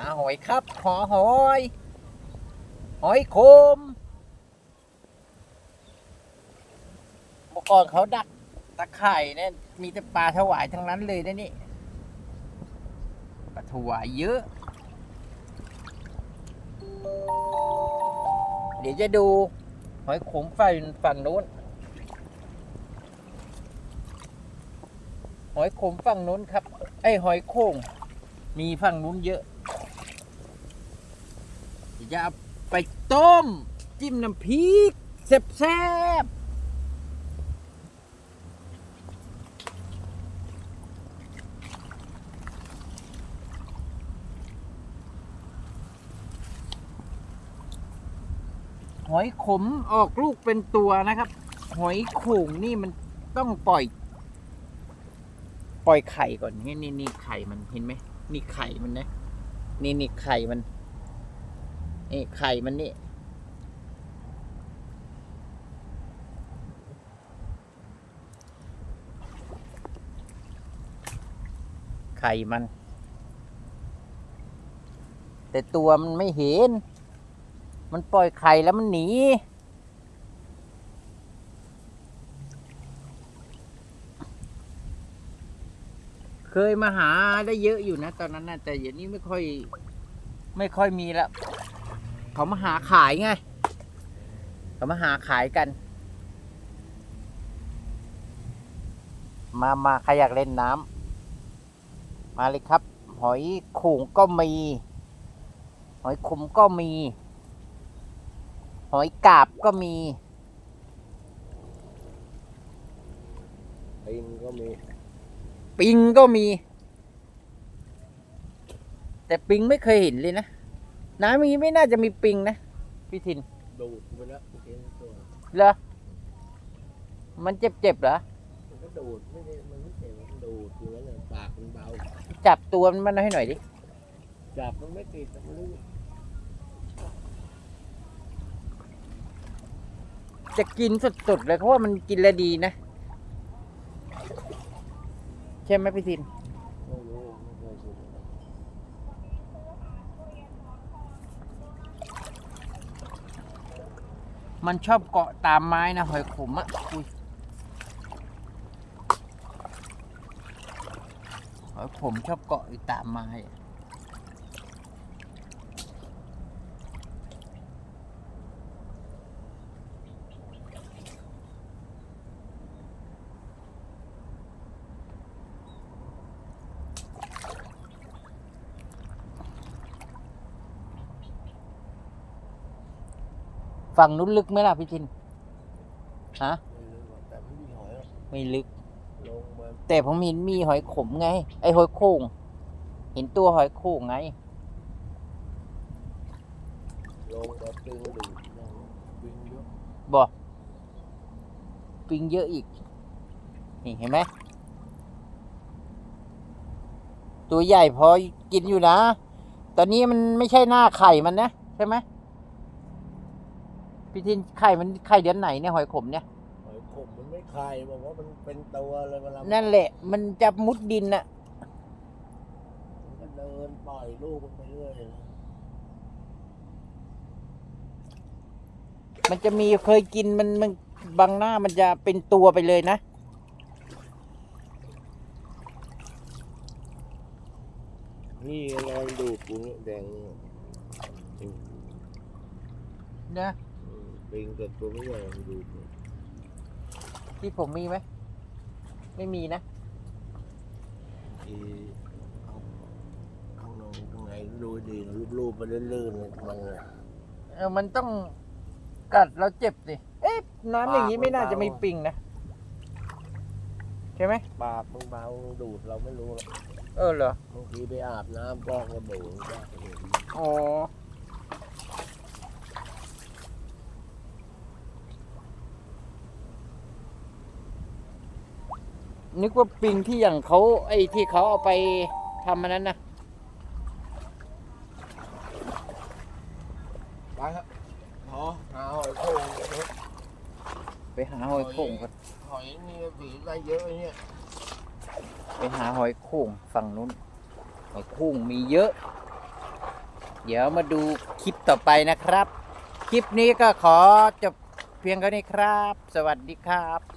าหอยครับ หอหอย หอยคมเมื่อก่อนเขาดักตะไคร่เนี่ยมีแต่ปลาถวายทั้งนั้นเลยนะนี่ปลาถวายเยอะ เดี๋ยวจะดู หอยขมฝั่งฝั่งนู้น หอยขมฝั่งนู้นครับ ไอหอยโข่งมีฝั่งนู้นเยอะ เดี๋ยวจะเอาไปต้ม จิ้มน้ำพริกแซ่บๆหอยขมออกลูกเป็นตัวนะครับ หอยโข่งนี่มันต้องปล่อย ปล่อยไข่ก่อนนี่นี่นี่ไข่มันเห็นไหมนี่ไข่มันนะนี่นี่ไข่มัน นี่ไข่มันนี่ ไข่มัน แต่ตัวมันไม่เห็น มันปล่อยไข่แล้วมันหนีเคยมาหาได้เยอะอยู่นะ ตอนนั้นนะแต่เดี๋ยวนี้ไม่ค่อย ไม่ค่อยมีแล้ว เขามาหาขายไง เขามาหาขายกัน มามาใครอยากเล่นน้ำมาเลยครับ หอยโข่งก็มี หอยขมก็มี หอยกาบก็มีปิงก็มี ปิงก็มี แต่ปิงไม่เคยเห็นเลยนะ น้ำนี้ไม่น่าจะมีปิงนะ พี่ทินดูดไปแล้วเห็นตัวเหรอ มันเจ็บๆเหรอ มันก็ดูดไม่ได้มันไม่เจ็บมันดูดอยู่แล้วเนี่ยปากมันเบาจับตัวมันมาให้หน่อยดิ จับมันไม่ติดแต่มันลื่นจะกินสดๆเลยเพราะว่ามันกินแล้วดีนะ ใช่ไหมพี่ทิน ไม่รู้ไม่เคยชิม มันชอบเกาะตามไม้นะหอยขมอะอุ้ยหอยขมชอบเกาะอยู่ตามไม้อะ ฝั่งนู้นลึกไหมล่ะพี่ทินฮะไม่รู้หรอกแต่ไม่มีหอยหรอกไม่ลึก ลงมาแต่ผมเห็นมีหอยขมไง ไอหอยโข่งเห็นตัวหอยโข่งไง ลงมาปิงดูดนั่นปิงเยอะบอกปิงเยอะอีก นี่เห็นไหม ตัวใหญ่พอกินอยู่นะ ตอนนี้มันไม่ใช่หน้าไข่มันนะ ใช่ไหม พี่ทินไข่มันไข่เดือนไหนเนี่ยหอยขมเนี่ย หอยขมมันไม่คายบอกว่ามันเป็นตัวเลยเวลามันั่นแหละ มันจะมุดดินน่ะ มันก็เดินปล่อยลูกมันไปเรื่อยนะมันจะมีเคยกินมันมันบางหน้ามันจะเป็นตัวไปเลยนะ นี่รอยดูดกูเนี่ยแดงปิงนะ อืมปิงกับตัวไม่ใหญ่มันดูดเนี่ยที่ผมมีไหม ไม่มีนะที่เอาข้างนอกข้างในดูดีนะรูปๆไปลื่นๆเลยมันเลยเออ มันต้องกัดแล้วเจ็บสิ เอ๊ะ น้ำอย่างนี้ไม่น่าจะมีปิงนะ ใช่ไหม ปากมึงเบาดูดเราไม่รู้หรอกเออเหรอบางทีไปอาบน้ำกล้องก็ดูดก็เห็นอ๋อ นึกว่าปิงที่อย่างเขาไอ้ที่เขาเอาไปทำมันนั้นนะไปครับพอหาหอยโข่งเถอะไปหาหอยโข่งก่อนหอยนี่สีได้เยอะเนี่ยไปหาหอยโข่งฝั่งนู้นหอยโข่งมีเยอะ เดี๋ยวมาดูคลิปต่อไปนะครับ คลิปนี้ก็ขอจบเพียงเท่านี้ครับ สวัสดีครับ